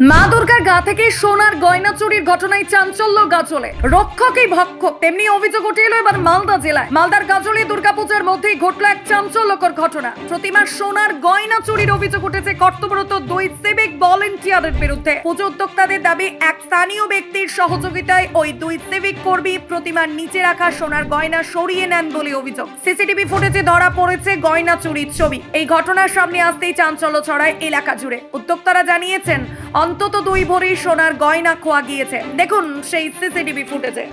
মা দুর্গার গা থেকে সোনার গয়না চুরির ঘটনায় চাঞ্চল্য গাজলে রক্ষকই ভক্ষক তেমনি অভিযোগ উঠে এলো এবার মালদা জেলায়। মালদার গাজলে দুর্গাপূজার মধ্যেই ঘটলো এক চাঞ্চল্যকর ঘটনা। প্রতিমার সোনার গয়না চুরির অভিযোগ উঠেছে কর্তব্যরত দুই সিভিক ভলেন্টিয়ারের বিরুদ্ধে। পুজো উদ্যোক্তাদের দাবি, এক স্থানীয় ব্যক্তির সহযোগিতায় ওই দুই সিভিক কর্মী প্রতিমার নিচে রাখা সোনার গয়না সরিয়ে নেন বলে অভিযোগ। সিসিটিভি ফুটেজে ধরা পড়েছে গয়না চুরির ছবি। এই ঘটনার সামনে আসতেই চাঞ্চল্য ছড়ায় এলাকা জুড়ে। উদ্যোক্তারা জানিয়েছেন অন্তত দুই ভরি সোনার গয়না খোয়া গিয়েছে। দেখুন সেই সিসিটিভি ফুটেজে।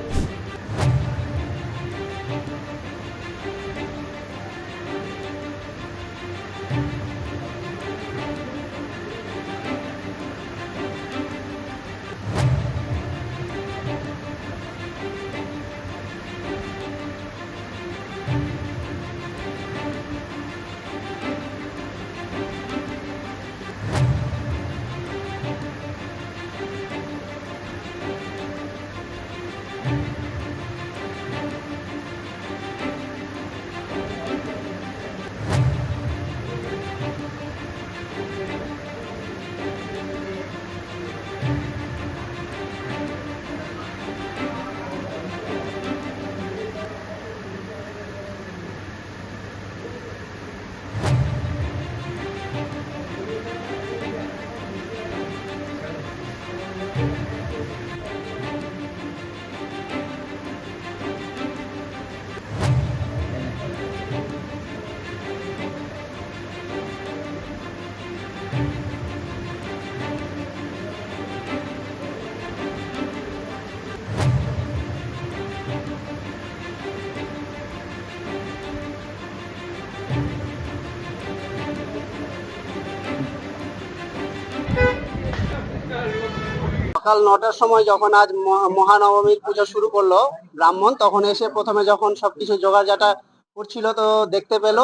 সকাল নটার সময় যখন আজ মহা- মহানবমীর পুজো শুরু করল ব্রাহ্মণ, তখন এসে প্রথমে যখন সবকিছু জোগাড়জাটা করছিল তো দেখতে পেল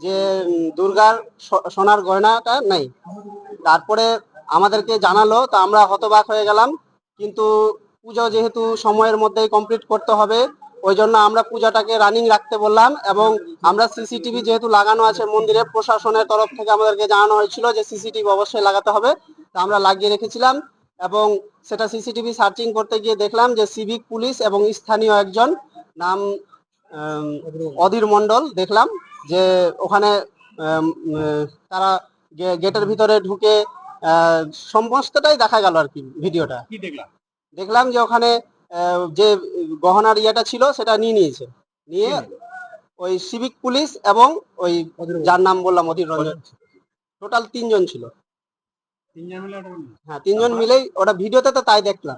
যে দুর্গার সোনার গয়নাটা নেই। তারপরে আমাদেরকে জানালো, তো আমরা হতবাক হয়ে গেলাম। কিন্তু পুজো যেহেতু সময়ের মধ্যেই কমপ্লিট করতে হবে, ওই জন্য আমরা পূজাটাকে রানিং রাখতে বললাম এবং আমরা সিসিটিভি যেহেতু লাগানো আছে মন্দিরে প্রশাসনের তরফ থেকে আমাদেরকে জানানো হয়েছিল যে, সিসিটিভি অবশ্যই লাগাতে হবে। তো আমরা লাগিয়ে রেখেছিলাম। এবং সেটা সিসিটিভি সার্চিং করতে গিয়ে দেখলাম যে সিভিক পুলিশ এবং স্থানীয় একজন নাম অধীর মণ্ডল দেখলাম যে ওখানে তারা গেটের ভিতরে ঢুকে সমস্তটাই দেখা গেল আর কি ভিডিওটা। দেখলাম? দেখলাম যে ওখানে যে গহনার ইয়েটা ছিল সেটা নিয়ে নিয়েছে। নিয়ে ওই সিভিক পুলিশ এবং ওই যার নাম বললাম অধীর রঞ্জন। টোটাল তিনজন ছিল তিনজন মিলে ওটা করল? হ্যাঁ তিনজন মিলেই ওটা ভিডিওতে তো তাই দেখলাম।